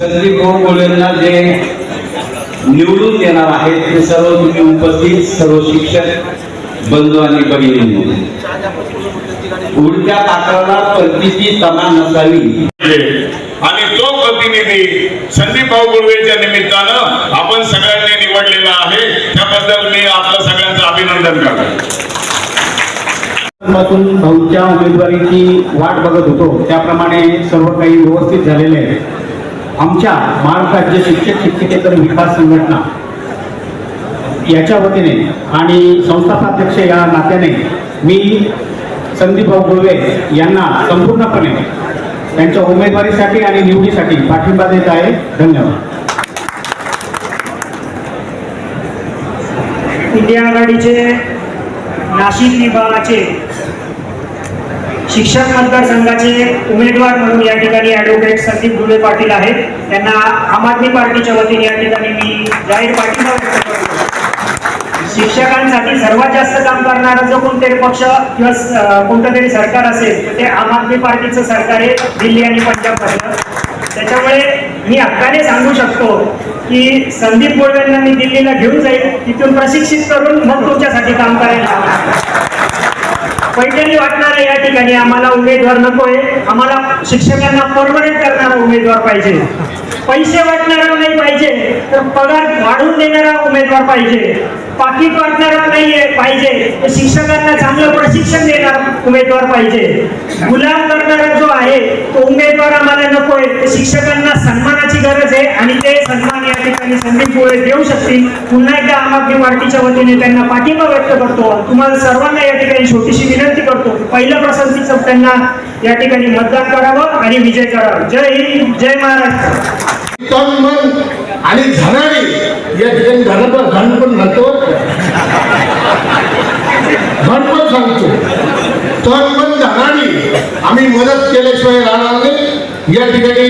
संदीप भाऊ कोल्हेंना जे निवडून येणार आहेत ते सर्व तुम्ही उपस्थित सर्व शिक्षक बंधू आणि भगिनींनी. उडत्या पात्राला परतीची तमा नसावी. आणि तो प्रतिनिधी संदीप भाऊ गुळवेच्या निमित्तानं आपण सगळ्यांनी निवडलेला आहे. त्याबद्दल मी आपलं सगळ्यांचं अभिनंदन करतो. भाऊच्या उमेदवारीची वाट बघत होतो. त्याप्रमाणे सर्व काही व्यवस्थित झालेले आहे. आमच्या महाराष्ट्र राज्य शिक्षक शिक्षकेतर विकास संघटना याच्या वतीने आणि संस्थापाध्यक्ष या नात्याने मी संदीप भाऊ यांना संपूर्णपणे त्यांच्या उमेदवारीसाठी आणि निवडीसाठी पाठिंबा देत आहे. धन्यवाद. इंडिया आघाडीचे नाशिक विभागाचे शिक्षक मतदारसंघाचे उमेदवार म्हणून या ठिकाणी ॲडव्होकेट संदीप धुळे पाटील आहेत. त्यांना आम आदमी पार्टीच्या वतीने या ठिकाणी मी जाहीर पाठिंबा व्यक्त करतो. शिक्षकांसाठी सर्वात जास्त काम करणारा जो कोणतरी पक्ष किंवा कोणतं तरी सरकार असेल तर ते आम आदमी पार्टीचं सरकार आहे दिल्ली आणि पंजाब त्याच्यामुळे मी हक्काने सांगू शकतो की संदीप गोळव्यांना मी दिल्लीला घेऊन जाईल तिथून प्रशिक्षित करून मग तुमच्यासाठी काम करायला लावणार. पैठणी वाटणार आहे या ठिकाणी आम्हाला उमेदवार नकोय. आम्हाला शिक्षकांना परमनंट करणारा उमेदवार पाहिजे. पैसे वाटणारा नाही पाहिजे तर पगार वाढून देणारा उमेदवार पाहिजे. पाकिट वाटणारा नाही पाहिजे. शिक्षकांना चांगलं प्रशिक्षण देणारा उमेदवार पाहिजे. गुलाम करणारा जो आहे तो उमेदवार आम्हाला नकोय. शिक्षकांना सन्मानाची गरज आहे आणि ते सन्मान या ठिकाणी संदीप गोळे देऊ शकतील. पुन्हा एकदा आम आदमी पार्टीच्या वतीने त्यांना पाठिंबा व्यक्त करतो. तुम्हाला सर्वांना या ठिकाणी छोटीशी विनंती करतो. पहिलं पसंतीचं त्यांना या ठिकाणी मतदान करावं आणि विजय करावा. जय हिंद जय महाराष्ट्र. तन मन आणि धनाने या ठिकाणी धन धन पण घालतो. धन पण सांगतो. तन मन धनाने आम्ही मदत केल्याशिवाय राहणार नाही. या ठिकाणी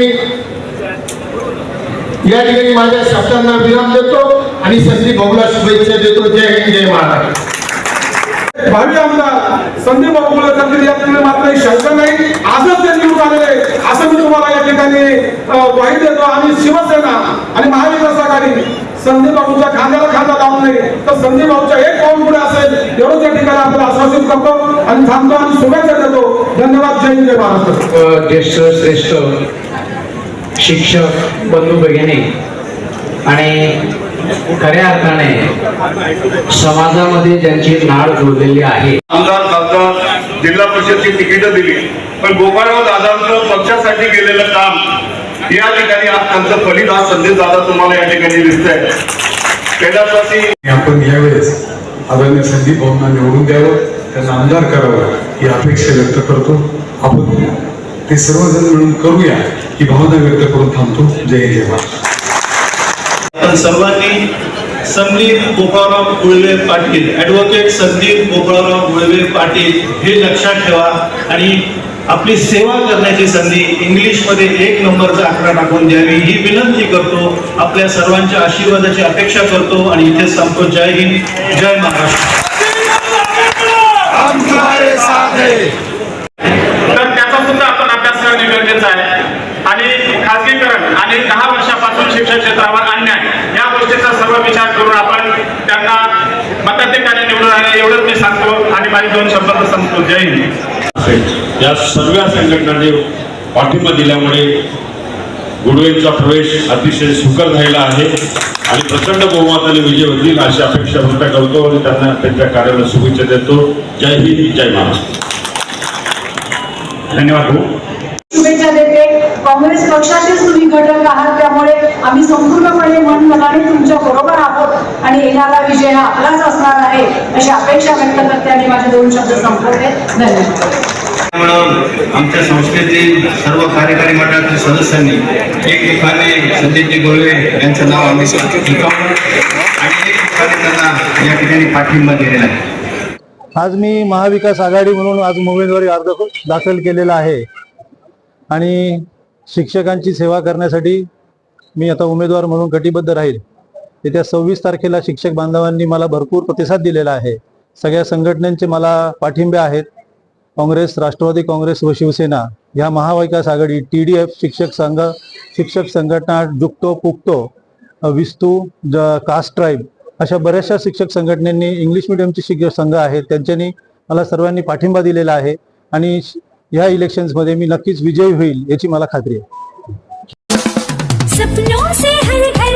या ठिकाणी माझ्या शब्दांना विराम देतो आणि संदीप भाऊला शुभेच्छा देतो. जय हिंद जय महाराज भावी आमदार संदीप बाबू करतील यात तुम्ही मात्र शंका नाही. आजच ते निवडून आलेले असं मी तुम्हाला या ठिकाणी ग्वाही देतो. आणि शिवसेना आणि महाविकास आघाडी संदीप बाबूच्या खांद्याला खांदा लावून नाही. तर संदीप बाबूच्या एक पाऊल पुढे असेल एवढं त्या ठिकाणी आपल्याला आश्वासित करतो आणि थांबतो आणि शुभेच्छा देतो. धन्यवाद. जय जय महाराष्ट्र ज्येष्ठ श्रेष्ठ शिक्षक बंधू भगिनी आणि खऱ्या अर्थाने समाजामध्ये ज्यांची नाळ जोडलेली आहे. आमदार खासदार जिल्हा परिषदची तिकीटं दिली. पण गोपाळराव दादांचं पक्षासाठी केलेलं काम या ठिकाणी आज त्यांचं फलित आज संदेश दादा तुम्हाला या ठिकाणी दिसतंय. कैलासवासी आपण यावेळेस आदरणीय संदीप भाऊंना निवडून द्यावं त्यांना आमदार करावं ही अपेक्षा व्यक्त करतो. आपण ते सर्वजण मिळून करूया ही भावना व्यक्त करून थांबतो. जय जय महाराज आपण सर्वांनी संदीप गोपाळराव गुळवे पाटील ॲडव्होकेट संदीप गोपाळराव गुळवे पाटील हे लक्षात ठेवा आणि आपली सेवा करण्याची संधी इंग्लिशमध्ये एक नंबरचा आकडा टाकून द्यावी ही विनंती करतो आपल्या सर्वांच्या आशीर्वादाची अपेक्षा करतो आणि इथे संपतो. जय हिंद जय महाराष्ट्र. तर त्याचा सुद्धा आपण अभ्यास करणे गरजेचं आहे. आणि खाजगीकरण आणि दहा वर्षापासून शिक्षण क्षेत्रावर अन्याय या गोष्टीचा सर्व विचार करून आपण त्यांना मताधिकाने निवडून आले एवढंच मी सांगतो आणि माझे दोन शब्द संपतो. जय हिंद. या सर्व संघटनांनी पाठिंबा दिल्यामुळे गुडवेचा प्रवेश अतिशय सुकर झालेला आहे आणि प्रचंड बहुमताने विजय होतील अशी अपेक्षा व्यक्त करतो आणि त्यांना त्यांच्या कार्याला शुभेच्छा देतो. जय हिंद जय महाराष्ट्र. धन्यवाद भाऊ. शुभेच्छा देते. काँग्रेस पक्षाचेच तुम्ही घटक आहात त्यामुळे आम्ही संपूर्णपणे मन मनाने तुमच्या बरोबर आहोत आणि येणारा विजय हा आपलाच असणार आहे अशी अपेक्षा व्यक्त करते आणि माझे दोन शब्द संपवते. धन्यवाद. म्हणून आमच्या संस्थेतील सर्व कार्यकारी मंडळातील सदस्यांनी एक संदीपजी गोळवे यांचं नाव आम्ही सुचवलं आणि एक ठिकाणी त्यांना या ठिकाणी पाठिंबा दिलेला आहे. आज मी महाविकास आघाडी म्हणून आज उमेदवारी अर्ज दाखल केलेला आहे. आणि शिक्षकांची सेवा करण्यासाठी मी आता उमेदवार म्हणून कटिबद्ध राहील. येत्या सव्वीस तारखेला शिक्षक बांधवांनी मला भरपूर प्रतिसाद दिलेला आहे. सगळ्या संघटनांचे मला पाठिंबे आहेत. काँग्रेस राष्ट्रवादी काँग्रेस व शिवसेना या Mahavikas Aghadi T D F शिक्षक संघ शिक्षक संघटना जुकतो पुकतो विस्तू ज कास्ट ट्राईब अशा बऱ्याचशा शिक्षक संघटनेनी इंग्लिश मिडियमचे शिक्षक संघ आहेत. त्यांच्यानी मला सर्वांनी पाठिंबा दिलेला आहे आणि श- ह्या इलेक्शन्समध्ये मी नक्कीच विजयी होईल याची मला खात्री आहे.